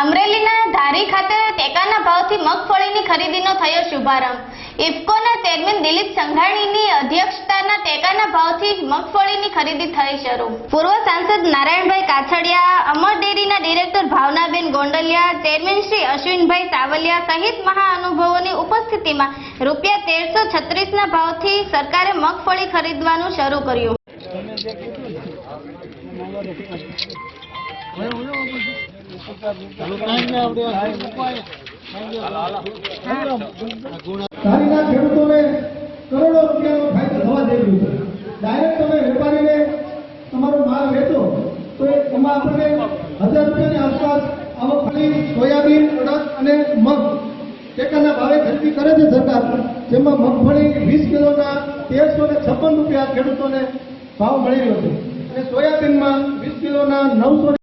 અમરેલીના ધારી ખાતે ટેકાના ભાવથી મગફળીની ખરીદીનો થયો શુભારંભ. ઇફકોના ચેરમેન દિલીપ સંઘાણીની અધ્યક્ષતાના ટેકાના ભાવથી મગફળીની ખરીદી થઈ શરૂ. પૂર્વ સાંસદ નારાયણભાઈ કાછડિયા, અમર ડેરીના ડિરેક્ટર ભાવનાબેન ગોંડલિયા, ચેરમેન શ્રી અશ્વિનભાઈ સાવલિયા સહિત મહાઅનુભવોની ઉપસ્થિતિમાં રૂપિયા તેરસો છત્રીસના ભાવથી સરકારે મગફળી ખરીદવાનું શરૂ કર્યું. ધારીના ખેડૂતોને કરોડો રૂપિયાનો ફાયદો થવા જઈ રહ્યો છે. ડાયરેક્ટ તમે વેપારીને તમારો માલ વેચો, તો એમાં આપણને હજાર રૂપિયાની આસપાસ મગફળી સોયાબીન અડદ અને મગ. ટેકાના ભાવે ખરીદી કરે છે સરકાર. જેમાં મગફળી વીસ કિલોના તેરસો ને છપ્પન રૂપિયા ખેડૂતોને ભાવ મળી રહ્યો છે. અને સોયાબીનમાં વીસ કિલોના નવસો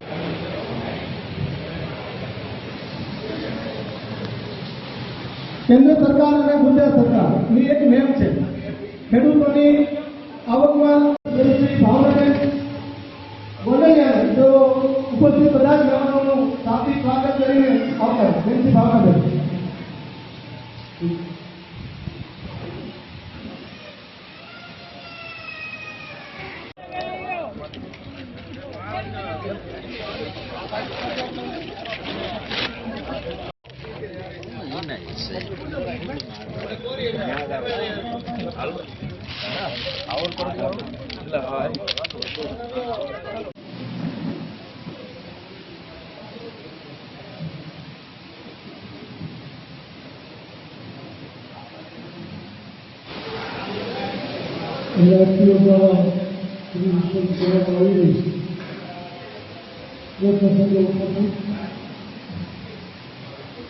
કેન્દ્ર સરકાર અને ગુજરાત સરકારની એક નેમ છે. ખેડૂતોની આવકમાં શ્રી ભાવનાબેન ગોંડલિયાને તો ઉપસ્થિત બધા જ મહેમાનોનું સાથી સ્વાગત કરીને આવતા બેનથી से और জাতীয়তারা বিশ্ববিদ্যালয় প্রসঙ্গে উপস্থিত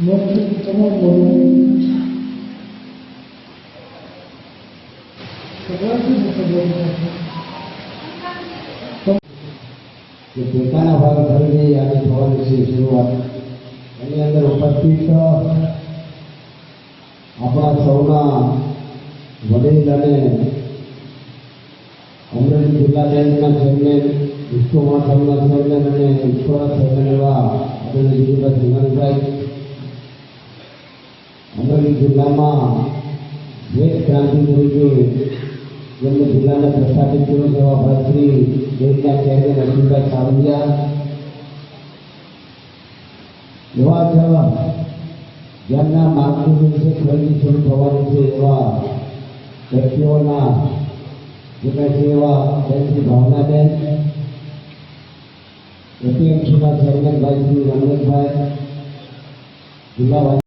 સગળાથી મોટો બોલવું કે પોતાના ભાગ ખરીદી આજે થવાની છે શરૂઆત. એની અંદર ઉપસ્થિત આપણા સૌના વડીલ અને અમરેલી જિલ્લા બેંકના ચેરમેન વિશ્વમાં સૌના ચેરમેન અને વિશ્વના ચેરમેન એવા સિંઘાણીભાઈ અમરેલી જેમને જિલ્લાના પ્રસ્થાપિત કર્યો ભાઈ શ્રી ચેરમેન અશ્વિનભાઈ સાવલિયા એવા જ જેમના માર્ગદર્શન વિશે શરૂ થવાની છે, એવા વ્યક્તિઓના જે કહે છે, એવા બેનશ્રી ભાવનાબેન એપીએમસીના ચેરમેન ભાઈ શ્રી રમેશભાઈ, જિલ્લા